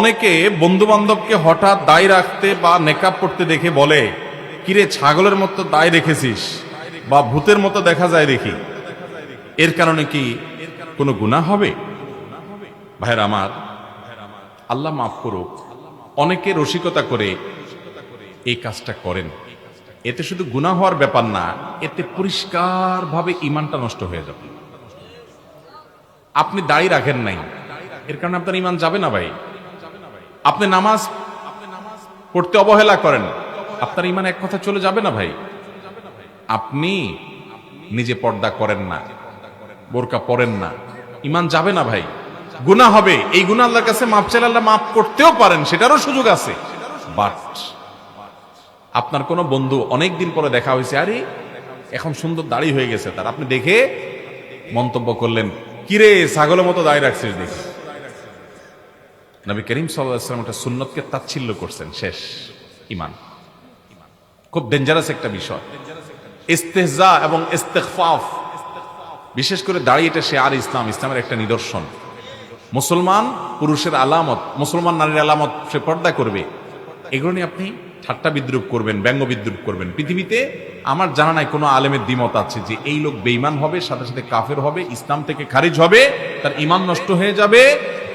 অনেকে বন্ধু বান্ধবকে হঠাৎ দায় রাখতে বা নেকাব করতে দেখে বলে, কিরে ছাগলের মতো দায় রেখেছিস বা ভূতের মতো দেখা যায় দেখি। এর কারণে কি কোনো গুনাহ হবে? ভাইয়ের আমার, আল্লাহ মাফ করুক, অনেকে রসিকতা করে এই কাজটা করেন। এতে শুধু গুনাহ হওয়ার ব্যাপার না, এতে পরিষ্কারভাবে ইমানটা নষ্ট হয়ে যাবে। আপনি দাড়ি রাখেন নাই। এর কারণে আপনার ইমান যাবে না ভাই। আপনি নামাজ পড়তে অবহেলা করেন। আপনার ইমান এক কথা চলে যাবে না ভাই? আপনি নিজে পর্দা করেন না, বোরকা পরেন না। ইমান যাবে না ভাই? গুনাহ হবে। এই গুনাহ আল্লাহর কাছে মাপ চাইলে আল্লাহ মাফ করতেও পারেন, সেটারও সুযোগ আছে। বাট আপনার কোনো বন্ধু অনেক দিন পরে দেখা হয়েছে, আরে, এখন সুন্দর দাড়ি হয়ে গেছে তার। আপনি দেখে মন্তব্য করলেন, কিরে, ছাগলের মতো দাড়ি রাখছিস দেখি। নবী করিম সাল্লাম একটা সুন্নতকে তাচ্ছিল্য করছেন, শেষ ইমান খুব ডেঞ্জারাস একটা বিষয়। ইস্তেহজা এবং ইস্তেকফাফ বিশেষ করে দাঁড়িয়ে এটা সে আর ইসলাম, ইসলামের একটা নিদর্শন। মুসলমান পুরুষের আলামত, মুসলমান নারীর আলামত সে পর্দা করবে। এগুলো নিয়ে আপনি ঠাট্টা বিদ্রুপ করবেন, ব্যঙ্গ বিদ্রুপ করবেন। পৃথিবীতে আমার জানা নাই কোনো আলেমের দ্বিমত আছে যে এই লোক বেইমান হবে, সাথে সাথে কাফের হবে, ইসলাম থেকে খারিজ হবে, তার ইমান নষ্ট হয়ে যাবে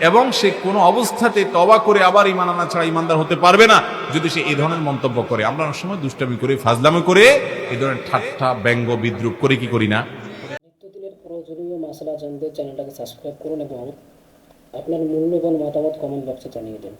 এবং সে কোনো অবস্থাতে তবা করে আবার ইমান আনা ছাড়া ইমানদার হতে পারবে না যদি সে এই ধরনের মন্তব্য করে। আমরা অনেক সময় দুষ্টামি করে, ফাজলামি করে, এই ধরনের ঠাট্টা, ব্যঙ্গ, বিদ্রুপ করে কি করি না? চ্যানেলটাকে সাবস্ক্রাইব আপনার মূল্যবান মতামত কমেন্ট বক্সে জানিয়ে দিন।